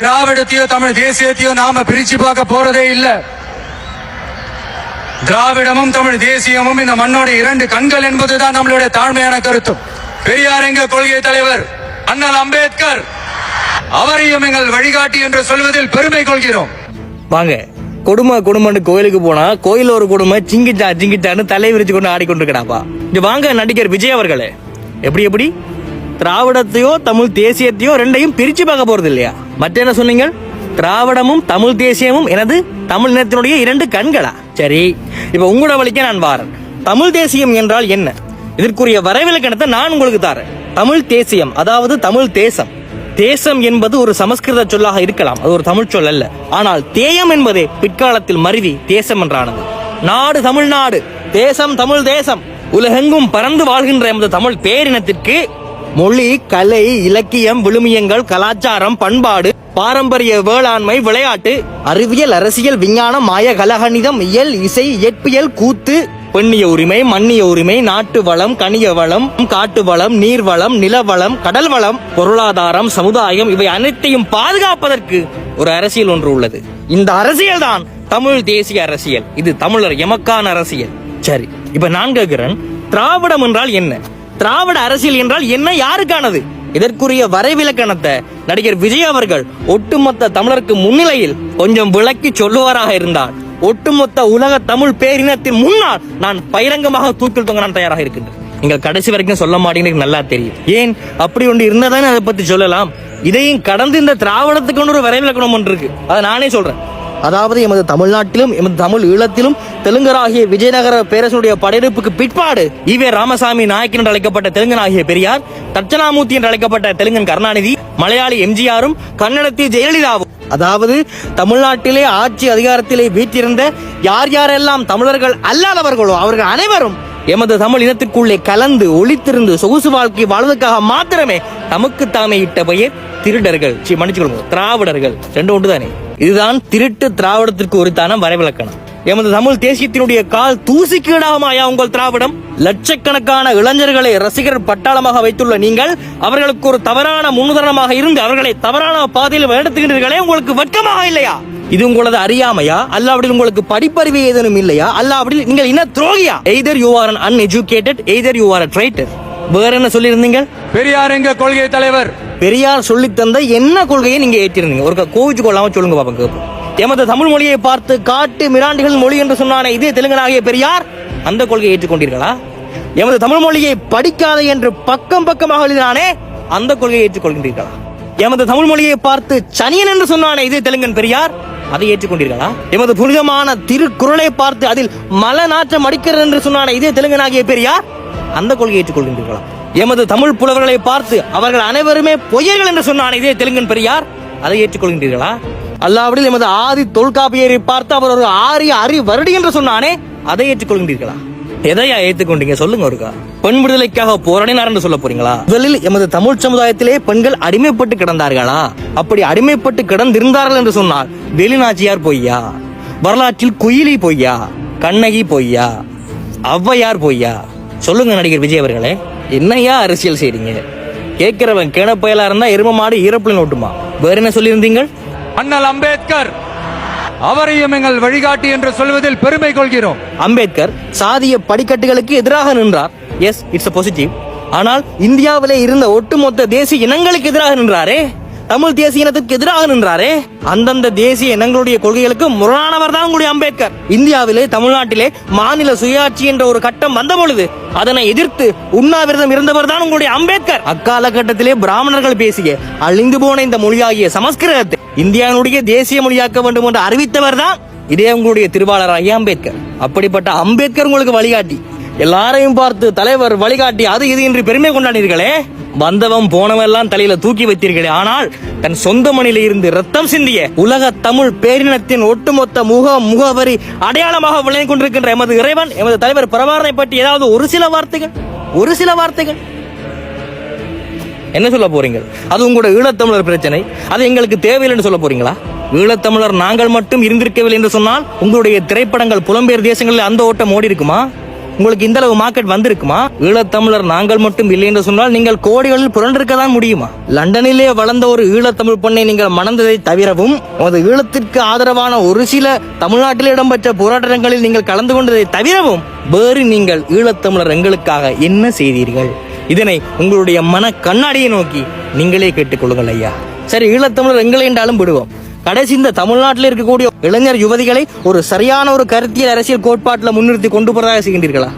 திராவிடத்தையோ தமிழ் தேசியத்தையோ நாம பிரிச்சு பார்க்க போறதே இல்ல. திராவிடமும் தமிழ் தேசியமும் இந்த மண்ணோட இரண்டு கண்கள் என்பதுதான் நம்மளுடைய தாழ்மையான கருத்தும் பெரியார் எங்க கொள்கை தலைவர் அண்ணல் அம்பேத்கர். அவரையும் எங்கள் வழிகாட்டி என்று சொல்வதில் பெருமை கொள்கிறோம். வாங்க கொடுமை கொடுமைன்னு கோயிலுக்கு போனா கோயில் ஒரு கொடுமை சிங்கிச்சா சிங்கிச்சான்னு தலை விரிச்சு கொண்டு ஆடிக்கொண்டிருக்கிறாப்பா. இங்க வாங்க நடிகர் விஜய் அவர்களே. எப்படி எப்படி? திராவிடத்தையோ தமிழ் தேசியத்தையோ ரெண்டையும் பிரிச்சு பார்க்க போறது இல்லையா மற்ற என்ன சொன்னீங்க? திராவிடமும் தமிழ் தேசியமும் எனது தமிழ் இனத்தினுடைய இரண்டு கண்களா? சரி இப்ப உங்களோட வழிக்க நான் வாரன். தமிழ் தேசியம் என்றால் என்ன? இதற்குரிய வரைவிலக்கணத்தை நான் உங்களுக்கு தாரேன். தமிழ் தேசியம் அதாவது தமிழ் தேசம். தேசம் என்பது ஒரு சமஸ்கிருத சொல்லாக இருக்கலாம் அது ஒரு தமிழ் சொல் அல்ல. ஆனால் தேயம் என்பதே பிற்காலத்தில் மருவி தேசம் என்றானது. நாடு தமிழ்நாடு தேசம் தமிழ் தேசம். உலகெங்கும் பறந்து வாழ்கின்ற எமது தமிழ் பேரினத்திற்கு மொழி கலை இலக்கியம் விழுமியங்கள் கலாச்சாரம் பண்பாடு பாரம்பரிய வேளாண்மை விளையாட்டு அறிவியல் அரசியல் விஞ்ஞானம் மாய கலகணிதம் இயல் இசை இயற்பியல் கூத்து பெண்ணிய உரிமை மண்ணிய உரிமை நாட்டு வளம் கனிய வளம் காட்டு வளம் நீர் வளம் நில வளம் கடல் வளம் பொருளாதாரம் சமுதாயம் இவை அனைத்தையும் பாதுகாப்பதற்கு ஒரு அரசியல் ஒன்று உள்ளது. இந்த அரசியல் தான் தமிழ் தேசிய அரசியல். இது தமிழர் எமக்கான அரசியல். சரி இப்ப நான் கேட்கிறேன் திராவிடம் என்றால் என்ன? திராவிட அரசியல் என்றால் என்ன? யாருக்கானது? இதற்குரிய வரைவிலக்கணத்தை நடிகர் விஜய் அவர்கள் ஒட்டுமொத்த தமிழருக்கு முன்னிலையில் கொஞ்சம் விளக்கி சொல்லுவாராக இருந்தால் ஒட்டுமொத்த உலக தமிழ் பேரினத்தின் முன்னால் நான் பகிரங்கமாக தூக்கில் தொங்க நான் தயாராக இருக்கின்றேன். நீங்கள் கடைசி வரைக்கும் சொல்ல மாட்டீங்கன்னு எனக்கு நல்லா தெரியும். ஏன்? அப்படி ஒன்று இருந்தாதானே அதை பற்றி சொல்லலாம். இதையும் கடந்து இந்த திராவிடத்துக்கு ஒன்று ஒரு வரைவிலக்கணம் ஒன்று இருக்கு. அதை நானே சொல்றேன். அதாவது எமது தமிழ்நாட்டிலும் எமது தமிழ் ஈழத்திலும் தெலுங்கராகிய விஜயநகர பேரரசனுடைய படையெடுப்புக்கு பிற்பாடு ஈவே ராமசாமி நாயக்கன் என்று அழைக்கப்பட்ட தெலுங்கனாகிய பெரியார் தட்சணாமூர்த்தி என்று அழைக்கப்பட்ட தெலுங்கன் கருணாநிதி மலையாளி எம்ஜிஆரும் கன்னடத்தி ஜெயலலிதாவும். அதாவது தமிழ்நாட்டிலே ஆட்சி அதிகாரத்திலே வீற்றிருந்த யார் யாரெல்லாம் தமிழர்கள் அல்லாதவர்களோ அவர்கள் அனைவரும் எமது தமிழ் இனத்திற்குள்ளே கலந்து ஒளித்திருந்து சொகுசு வாழ்க்கை வாழ்வதற்காக மாத்திரமே தமக்கு தாமே இட்ட பெயர் திருடர்கள். சி மன்னிச்சுக்கொள்ளுங்க திராவிடர்கள். ரெண்டு ஒன்று தானே இதுதான் திருட்டு திராவிடத்திற்கு உரித்தான வரைவிலக்கணம். எமது தமிழ் தேசியத்தினுடைய கால் தூசிக்கீடாகுமாயா உங்கள் திராவிடம்? லட்சக்கணக்கான இளைஞர்களை ரசிகர் பட்டாளமாக வைத்துள்ள நீங்கள் அவர்களுக்கு ஒரு தவறான முன்னுதாரணமாக இருந்து அவர்களை தவறான பாதையில் வழிநடத்துகின்றீர்களே உங்களுக்கு வெட்கமாக இல்லையா? இது உங்களது அறியாமையா? அல்லாவிடில் உங்களுக்கு படிப்பறிவு ஏதேனும் இல்லையா? அல்லாவிடில் நீங்கள் இன துரோகியா? Either you are an uneducated either you are traitor வேற என்ன சொல்லியிருந்தீங்க? பெரியார் எங்க கொள்கை தலைவர்? பெரியார் சொல்லித் தந்த என்ன கொள்கையை நீங்க ஏற்றிருந்தீங்க? ஒரு கோவிச்சு கொள்ளாம சொல்லுங்க பாப்பா கேப்போம். எமது தமிழ் மொழியை பார்த்து காட்டு மிராண்டிகள் மொழி என்று சொன்னானே இதே தெலுங்கனாகிய பெரியார்? அந்த கொள்கையை ஏற்றுக்கொண்டீர்களா? எமது தமிழ் மொழியை படிக்காத என்று பக்கம் பக்கமாக எழுதினானே அந்த கொள்கையை ஏற்றுக்கொள்கின்றீர்களா? எமது தமிழ் மொழியை பார்த்து சனியன் என்று சொன்னானே இதே தெலுங்கன் பெரியார். அதை ஏற்றுக்கொண்டீர்களா? எமது புனிதமான திருக்குறளை பார்த்து அதில் மல நாற்றம் அடிக்கிறது என்று சொன்னானே இதே தெலுங்கனாகிய பெரியார். அந்த கொள்கையை ஏற்றுக்கொள்கின்றீர்களா எமது தமிழ் புலவர்களை பார்த்து அவர்கள் அனைவருமே பொய்யர்கள் என்று சொன்னானே இதே தெலுங்கன் பெரியார். அதை ஏற்றுக்கொள்கின்றீர்களா? அல்லாவிடில் எமது ஆதி தொல்காப்பியரை பார்த்து அவர் ஒரு ஆரிய அறி வருடி என்று சொன்னானே அதை ஏற்றுக்கொள்கின்றீர்களா? எதையா ஏற்றுக்கொண்டீங்க? சொல்லுங்க ஒருக்கா. பெண் விடுதலைக்காக போராடினார் என்று சொல்ல போறீங்களா? முதலில் எமது தமிழ் சமுதாயத்திலே பெண்கள் அடிமைப்பட்டு கிடந்தார்களா? அப்படி அடிமைப்பட்டு கிடந்திருந்தார்கள் என்று சொன்னால் வெளிநாச்சியார் பொய்யா? வரலாற்றில் குயிலி பொய்யா? கண்ணகி பொய்யா? ஔவையார் பொய்யா? சொல்லுங்க நடிகர் விஜய் அவர்களே என்னையா அரசியல் செய்றீங்க? கேட்கிறவன் கேன பயலா இருந்தா எரும மாடு ஈரப்புலன் ஓட்டுமா வேற என்ன சொல்லியிருந்தீங்க அண்ணல் அம்பேத்கர் அவரையும் எங்கள் வழிகாட்டி என்று சொல்வதில் பெருமை கொள்கிறோம். அம்பேத்கர் சாதிய படிக்கட்டுகளுக்கு எதிராக நின்றார். எஸ் இட்ஸ் அ பாசிட்டிவ் ஆனால் இந்தியாவிலே இருந்த ஒட்டுமொத்த தேசிய இனங்களுக்கு எதிராக நின்றாரே? தமிழ் தேசிய இனத்துக்கு எதிராக நின்றாரே? அந்தந்த தேசிய இனங்களுடைய கொள்கைகளுக்கு முரணானவர் தான் உங்களுடைய அம்பேத்கர். இந்தியாவிலே தமிழ்நாட்டிலே மாநில சுயாட்சி என்ற ஒரு கட்டம் வந்த பொழுது அதனை எதிர்த்து உண்ணாவிரதம் இருந்தவர் தான் உங்களுடைய அம்பேத்கர். அக்காலகட்டத்திலே பிராமணர்கள் பேசிய அழிந்து போன இந்த மொழியாகிய சமஸ்கிருதத்தை இந்தியாவினுடைய தேசிய மொழியாக்க வேண்டும் என்று அறிவித்தவர் தான் இதே உங்களுடைய திருவாளராகிய அம்பேத்கர். அப்படிப்பட்ட அம்பேத்கர் உங்களுக்கு வழிகாட்டி. எல்லாரையும் பார்த்து தலைவர் வழிகாட்டி அது இது என்று பெருமை கொண்டாடினீர்களே. வந்தவன் போனவெல்லாம் தலையில தூக்கி வைத்தீர்களே. ஆனால் தன் சொந்த மணியில இருந்து ரத்தம் சிந்திய உலக தமிழ் பேரினத்தின் ஒட்டுமொத்த முக முகவரி அடையாளமாக விளங்கிக் கொண்டிருக்கின்ற எமது இறைவன் எமது தலைவர் பிரபாரனை பற்றி ஏதாவது ஒரு சில வார்த்தைகள் ஒரு சில வார்த்தைகள்? என்ன சொல்ல போறீங்க அது உங்களோட ஈழத்தமிழர் பிரச்சனை. அது எங்களுக்கு தேவையில்லைன்னு சொல்ல போறீங்களா? ஈழத்தமிழர் நாங்கள் மட்டும் இருந்திருக்கவில்லை என்று சொன்னால் உங்களுடைய திரைப்படங்கள் புலம்பெயர் தேசங்களில் அந்த ஓட்டம் ஓடி இருக்குமா உங்களுக்கு இந்த அளவு மார்க்கெட் வந்திருக்குமா? ஈழத்தமிழர் நாங்கள் மட்டும் இல்லை என்று சொன்னால் நீங்கள் கோடிகளில் புரண்டிருக்க தான் முடியுமா? லண்டனிலே வளர்ந்த ஒரு ஈழத்தமிழ் பெண்ணை நீங்கள் மணந்ததை தவிரவும் அது ஈழத்திற்கு ஆதரவான ஒரு சில தமிழ்நாட்டில் இடம்பெற்ற போராட்டங்களில் நீங்கள் கலந்து கொண்டதை தவிரவும் வேறு நீங்கள் ஈழத்தமிழர் எங்களுக்காக என்ன செய்தீர்கள்? இதனை உங்களுடைய மன கண்ணாடியை நோக்கி நீங்களே கேட்டுக்கொள்ளுங்கள் ஐயா. சரி ஈழத்தமிழர் எங்களை என்றாலும் விடுவோம். கடைசி இந்த தமிழ்நாட்டில் இருக்கக்கூடிய இளைஞர் யுவதிகளை ஒரு சரியான ஒரு கருத்தியல் அரசியல் கோட்பாட்டில் முன்னிறுத்தி கொண்டு போறதாக செய்கின்றீர்களா?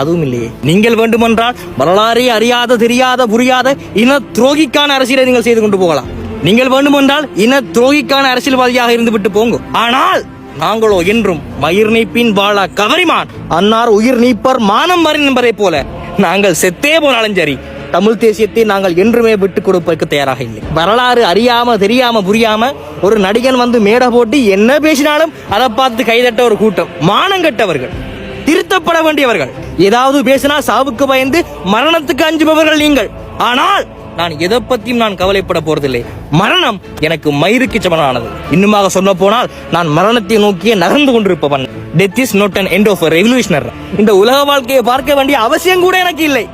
அதுவும் இல்லையே. நீங்கள் வேண்டுமென்றால் வரலாறே அறியாத தெரியாத புரியாத இன துரோகிக்கான அரசியலை நீங்கள் செய்து கொண்டு போகலாம். நீங்கள் வேண்டுமென்றால் இன துரோகிக்கான அரசியல்வாதியாக இருந்து விட்டு போங்க. ஆனால் நாங்களோ என்றும் மயிர் நீப்பின் வாழா கவரிமான் அன்னார் உயிர் நீப்பர் மானம் மறின் என்பதை போல நாங்கள் செத்தே போனாலும் சரி தமிழ் தேசியத்தை நாங்கள் என்றுமே விட்டுக் கொடுப்பதற்கு தயாராக இல்லை. வரலாறு அறியாம தெரியாம புரியாம ஒரு நடிகன் வந்து மேடை போட்டு என்ன பேசினாலும் அதை பார்த்து கைதட்ட ஒரு கூட்டம். மானங்கட்டவர்கள் திருத்தப்பட வேண்டியவர்கள். ஏதாவது பேசினா சாவுக்கு பயந்து மரணத்துக்கு அஞ்சுபவர்கள் நீங்கள். ஆனால் நான் எதை பத்தியும் நான் கவலைப்பட போறதில்லை. மரணம் எனக்கு மயிருக்கு சமனானது இன்னுமாக சொல்ல போனால் நான் மரணத்தை நோக்கியே நகர்ந்து கொண்டிருப்பவன். Death is not an end of revolutionary இந்த உலக வாழ்க்கையை பார்க்க வேண்டிய அவசியம் கூட எனக்கு இல்லை.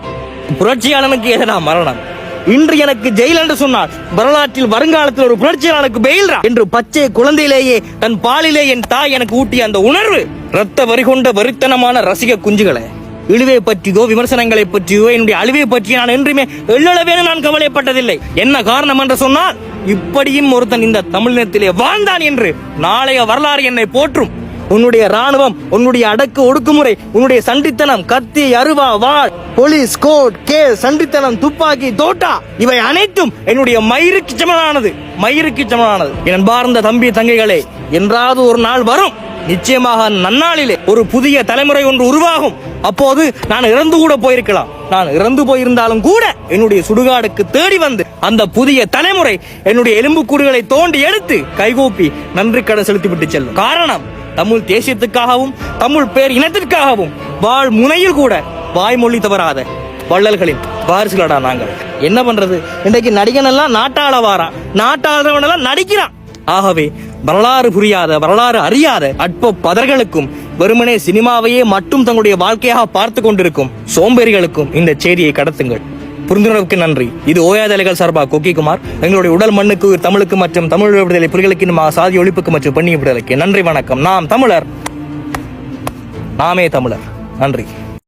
புரட்சியாளனுக்கு எதனா மரணம். இன்று எனக்கு ஜெயில் என்று சொன்னார். வரலாற்றில் வருங்காலத்தில் ஒரு புரட்சியாளனுக்கு பெயில்ரா என்று பச்சை குழந்தையிலேயே தன் பாலிலே என் தாய் எனக்கு ஊட்டிய அந்த உணர்வு ரத்த வரி கொண்ட ரசிக குஞ்சுகளை. இழிவை பற்றியோ விமர்சனங்களை பற்றியோ என்னுடைய அழிவை பற்றி நான் என்றுமே எள்ளளவேனும் நான் கவலைப்பட்டதில்லை. என்ன காரணம் என்று சொன்னால் இப்படியும் ஒருத்தன் இந்த தமிழினத்திலே வாழ்ந்தான் என்று நாளைய வரலாறு என்னை போற்றும். உன்னுடைய ராணுவம் உன்னுடைய அடக்கு ஒடுக்குமுறை உன்னுடைய சண்டித்தனம் கத்தி அருவா வாழ் போலீஸ் கோட் கே சண்டித்தனம் துப்பாக்கி தோட்டா இவை அனைத்தும் என்னுடைய மயிருக்கு சமனானது மயிருக்கு சமனானது என் பார்ந்த தம்பி தங்கைகளே என்றாவது ஒரு நாள் வரும். நிச்சயமாக நன்னாளிலே ஒரு புதிய தலைமுறை ஒன்று உருவாகும். அப்போது நான் இறந்து கூட போயிருக்கலாம். நான் இறந்து போயிருந்தாலும் கூட என்னுடைய சுடுகாடுக்கு தேடி வந்து அந்த புதிய தலைமுறை என்னுடைய எலும்புக்கூடுகளை தோண்டி எடுத்து கைகூப்பி நன்றி கடை செலுத்திவிட்டு செல்லும். காரணம் தமிழ் தேசியத்துக்காகவும் தமிழ் பேர் இனத்திற்காகவும் வாழ் முனையில் கூட வாய்மொழி தவறாத வள்ளல்களின் வாரிசுகளடா நாங்கள். என்ன பண்றது? இன்றைக்கு நடிகன் எல்லாம் நாட்டாள வாரான் நாட்டாளவன் எல்லாம் நடிக்கிறான். ஆகவே வரலாறு புரியாத வரலாறு அறியாத அற்ப பதர்களுக்கும் வெறுமனே சினிமாவையே மட்டும் தங்களுடைய வாழ்க்கையாக பார்த்து கொண்டிருக்கும் சோம்பேறிகளுக்கும் இந்த செய்தியை கடத்துங்கள். புரிந்துணர்வுக்கு நன்றி. இது ஓயாதலைகள் சார்பா கொக்கிக்குமார் எங்களுடைய உடல் மண்ணுக்கு தமிழுக்கு மற்றும் தமிழ் விடுதலை புலிகளுக்கு இன்னும் சாதி ஒழிப்புக்கு மற்றும் பெண்ணிய விடுதலைக்கு நன்றி வணக்கம். நாம் தமிழர். நாமே தமிழர். நன்றி.